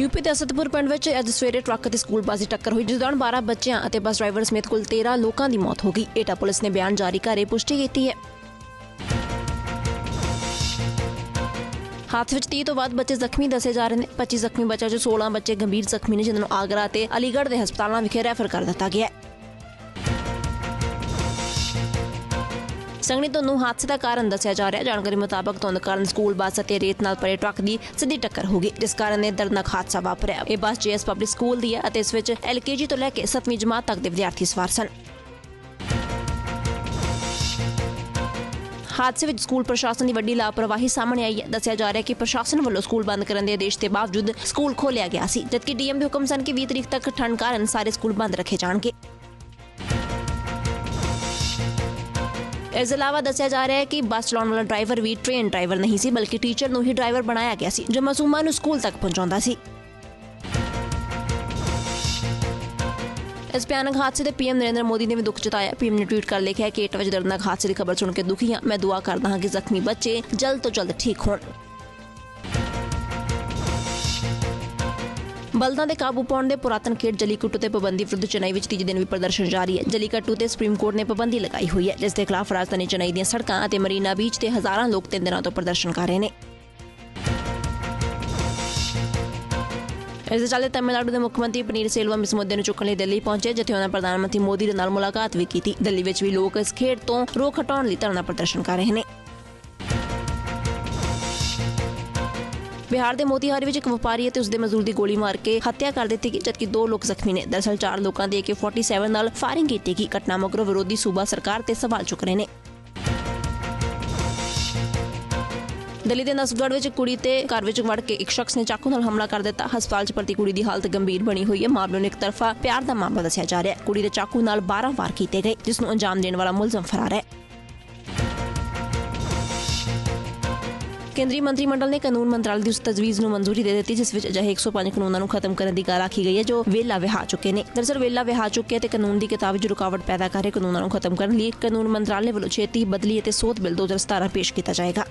UP ਦੇ ਅਸਤਪੁਰ ਪਿੰਡ ਵਿੱਚ ਅੱਜ ਸਵੇਰੇ ਟਰੱਕ ਅਤੇ ਸਕੂਲ ਬੱਸ ਦੀ ਟੱਕਰ ਹੋਈ, ਜਿਸ ਦੌਰਾਨ 12 ਬੱਚਿਆਂ ਅਤੇ ਬੱਸ ਡਰਾਈਵਰ ਸਮੇਤ ਕੁੱਲ 13 ਲੋਕਾਂ ਦੀ ਮੌਤ ਹੋ ਗਈ। ਏਟਾ ਪੁਲਿਸ ਨੇ ਬਿਆਨ ਜਾਰੀ ਕਰ ਇਹ ਪੁਸ਼ਟੀ ਕੀਤੀ ਹੈ। ਹਾਦਸੇ ਵਿੱਚ 30 ਤੋਂ ਵੱਧ ਬੱਚੇ ਜ਼ਖਮੀ ਦੱਸੇ ਜਾ ਰਹੇ ਨੇ। 25 ਜ਼ਖਮੀ ਬੱਚਿਆਂ ਚੋਂ 16 ਬੱਚੇ ਗੰਭੀਰ ਜ਼ਖਮੀ ਨੇ, ਜਿਨ੍ਹਾਂ ਨੂੰ ਆਗਰਾ ਤੇ ਅਲੀਗੜ੍ਹ ਦੇ ਹਸਪਤਾਲਾਂ ਵਿਖੇ ਰੈਫਰ ਕਰ ਦਿੱਤਾ ਗਿਆ ਹੈ। ਸੰਗਣੀ ਧੁੰਦ ਹਾਦਸੇ ਦਾ ਕਾਰਨ ਦੱਸਿਆ ਜਾ ਰਿਹਾ ਜਾਣਕਾਰੀ ਮੁਤਾਬਕ ਧੁੰਦ ਕਾਰਨ ਸਕੂਲ ਬੱਸ ਅਤੇ ਰੇਤ ਨਾਲ ਭਰੇ ਟਰੱਕ ਦੀ ਸਿੱਧੀ ਟੱਕਰ ਹੋ ਗਈ, ਜਿਸ ਕਾਰਨ ਇਹ ਦਰਦਨਾਕ ਹਾਦਸਾ ਵਾਪਰਿਆ। ਇਹ ਬੱਸ ਜੀਐਸ ਪਬਲਿਕ ਸਕੂਲ ਦੀ ਹੈ ਅਤੇ ਇਸ ਵਿੱਚ ਐਲਕੇਜੀ ਤੋਂ ਲੈ ਕੇ 7ਵੀਂ ਜਮਾਤ ਤੱਕ ਦੇ ਵਿਦਿਆਰਥੀ ਸਵਾਰ ਸਨ। ਹਾਦਸੇ ਵਿੱਚ ਸਕੂਲ ਪ੍ਰਸ਼ਾਸਨ ਦੀ ਵੱਡੀ ਲਾਪਰਵਾਹੀ ਸਾਹਮਣੇ ਆਈ ਹੈ। ਦੱਸਿਆ ਜਾ ਰਿਹਾ ਹੈ ਕਿ ਪ੍ਰਸ਼ਾਸਨ ਵੱਲੋਂ ਸਕੂਲ ਬੰਦ ਕਰਨ ਦੇ ਆਦੇਸ਼ ਦੇ ਬਾਵਜੂਦ ਸਕੂਲ ਖੋਲ੍ਹਿਆ ਗਿਆ ਸੀ, ਜਦਕਿ ਡੀਐਮ ਦੇ ਹੁਕਮ ਸਨ ਕਿ 20 ਤਰੀਕ ਤੱਕ ਠੰਡ ਕਾਰਨ ਸਾਰੇ ਸਕੂਲ ਬੰਦ ਰੱਖੇ ਜਾਣਗੇ। ਇਸ ਇਲਾਵਾ ਦੱਸਿਆ ਜਾ ਰਿਹਾ ਹੈ ਕਿ ਬੱਸ ਚਲਾਉਣ ਵਾਲਾ ਡਰਾਈਵਰ ਵੀ ਟ੍ਰੇਨ ਡਰਾਈਵਰ ਨਹੀਂ ਸੀ, ਬਲਕਿ ਟੀਚਰ ਨੂੰ ਹੀ ਡਰਾਈਵਰ ਬਣਾਇਆ ਗਿਆ ਸੀ, ਜੋ ਮਾਸੂਮਾਂ ਨੂੰ ਸਕੂਲ ਤੱਕ ਪਹੁੰਚਾਉਂਦਾ ਸੀ। ਇਸ ਭਿਆਨਕ ਹਾਦਸੇ ਤੇ ਪੀਐਮ ਨਰਿੰਦਰ ਮੋਦੀ ਨੇ ਵੀ ਦੁੱਖ ਜਤਾਇਆ। ਪੀਐਮ ਨੇ ਟਵੀਟ ਕਰ ਲਿਖਿਆ ਕਿ 8 ਵਜੇ ਦਰਦਨਾਕ ਹਾਦਸੇ ਦੀ ਖਬਰ ਸੁਣ ਕੇ ਦੁਖੀ ਹਾਂ। ਮੈਂ ਦੁਆ ਕਰਦਾ ਹਾਂ ਕਿ ਜ਼ਖਮੀ ਬੱਚੇ ਜਲਦ ਤੋਂ ਜਲਦ ਠੀਕ ਹੋਣ। ਬਲਦਾਂ ਦੇ ਕਾਬੂ ਪਾਉਣ ਦੇ ਪੁਰਾਤਨ ਖੇਡ ਜਲੀਕੱਟੂ ਤੇ ਪਾਬੰਦੀ ਵਿਰੁੱਧ ਚੇਨਈ ਵਿੱਚ ਤੀਜੇ ਦਿਨ ਵੀ ਪ੍ਰਦਰਸ਼ਨ ਜਾਰੀ ਹੈ। ਜਲੀਕੱਟੂ ਤੇ ਸੁਪਰੀਮ ਕੋਰਟ ਨੇ ਪਾਬੰਦੀ ਲਗਾਈ ਹੋਈ ਹੈ, ਜਿਸ ਦੇ ਖਿਲਾਫ ਰਾਜਧਾਨੀ ਚੇਨਈ ਦੀਆਂ ਸੜਕਾਂ ਅਤੇ ਮਰੀਨਾ ਬੀਚ ਤੇ ਹਜ਼ਾਰਾਂ ਲੋਕ ਤਿੰਨ ਦਿਨਾਂ ਤੋਂ ਪ੍ਰਦਰਸ਼ਨ ਕਰ ਰਹੇ ਨੇ। ਇਸ ਦੇ ਚੱਲਦੇ ਤਮਿਲਨਾਡੂ ਦੇ ਮੁੱਖ ਮੰਤਰੀ ਪਨੀਰ ਸੇਲਵਮ ਇਸ ਮੁੱਦੇ ਨੂੰ ਚੁੱਕਣ ਲਈ ਦਿੱਲੀ ਪਹੁੰਚੇ, ਜਿੱਥੇ ਉਹਨਾਂ ਪ੍ਰਧਾਨ ਮੰਤਰੀ ਮੋਦੀ ਦੇ ਨਾਲ ਮੁਲਾਕਾਤ ਵੀ ਕੀਤੀ। ਦਿੱਲੀ ਵਿੱਚ ਵੀ ਲੋਕ ਇਸ ਖੇਡ ਤੋਂ ਰੋਕ ਹਟਾਉਣ ਲਈ ਧਰਨਾ ਪ੍ਰਦਰਸ਼ਨ ਕਰ ਰਹੇ ਨੇ। ਬਿਹਾਰ ਦੇ ਮੋਤੀਹਾਰੀ ਵਿੱਚ ਇੱਕ ਵਪਾਰੀ ਅਤੇ ਉਸਦੇ ਮਜ਼ਦੂਰ ਦੀ ਗੋਲੀ ਮਾਰ ਕੇ ਹੱਤਿਆ ਕਰ ਦਿੱਤੀ ਗਈ, ਜਦਕਿ ਦੋ ਲੋਕ ਜ਼ਖਮੀ ਨੇ। ਦਰਸਲ ਚਾਰ ਲੋਕਾਂ ਦੀ AK47 ਨਾਲ ਫਾਇਰਿੰਗ ਕੀਤੀ ਗਈ। ਘਟਨਾ ਮਗਰੋਂ ਵਿਰੋਧੀ ਸੂਬਾ ਸਰਕਾਰ ਤੇ ਸਵਾਲ ਚੁੱਕ ਰਹੇ ਨੇ। ਦਿੱਲੀ ਦੇ ਨਸਗੜ੍ਹ ਵਿੱਚ ਕੁੜੀ ਤੇ ਘਰ ਵਿੱਚ ਵੜ ਕੇ ਇੱਕ ਸ਼ਖਸ ਨੇ ਚਾਕੂ ਨਾਲ ਹਮਲਾ ਕਰ ਦਿੱਤਾ। ਹਸਪਤਾਲ 'ਚ ਭਰਤੀ ਕੁੜੀ ਦੀ ਹਾਲਤ ਗੰਭੀਰ ਬਣੀ ਹੋਈ ਹੈ। ਮਾਮਲੇ ਨੂੰ ਇੱਕ ਤਰਫਾ ਪਿਆਰ ਦਾ ਮਾਮਲਾ ਦੱਸਿਆ ਜਾ ਰਿਹਾ ਹੈ। ਕੁੜੀ ਦੇ ਚਾਕੂ ਨਾਲ 12 ਵਾਰ ਕੀਤੇ ਗਏ, ਜਿਸ ਨੂੰ ਅੰਜਾਮ ਦੇਣ ਵਾਲਾ ਮੁਲਜ਼ਮ ਫਰਾਰ ਹੈ। ਕੇਂਦਰੀ ਮੰਤਰੀ ਮੰਡਲ ਨੇ ਕਾਨੂੰਨ ਮੰਤਰਾਲੇ ਦੀ ਉਸ ਤਜਵੀਜ਼ ਨੂੰ ਮਨਜ਼ੂਰੀ ਦੇ ਦਿੱਤੀ, ਜਿਸ ਵਿੱਚ ਅਜਿਹੇ 105 ਕਾਨੂੰਨਾਂ ਨੂੰ ਖਤਮ ਕਰਨ ਦੀ ਗੱਲ ਆਖੀ ਗਈ ਹੈ, ਜੋ ਵੇਲਾ ਵਿਹਾ ਚੁੱਕੇ ਨੇ। ਦਰਅਸਲ ਵੇਲਾ ਵਿਹਾ ਚੁੱਕੇ ਤੇ ਕਾਨੂੰਨ ਦੀ ਕਿਤਾਬ ਵਿੱਚ ਰੁਕਾਵਟ ਪੈਦਾ ਕਰ ਰਹੇ ਕਾਨੂੰਨਾਂ ਨੂੰ ਖਤਮ ਕਰਨ ਲਈ ਕਾਨੂੰਨ ਮੰਤਰਾਲੇ ਵੱਲੋਂ ਛੇਤੀ ਬਦਲੀ ਅਤੇ ਸੋਧ ਬਿੱਲ 2017 ਪੇਸ਼ ਕੀਤਾ ਜਾਏਗਾ।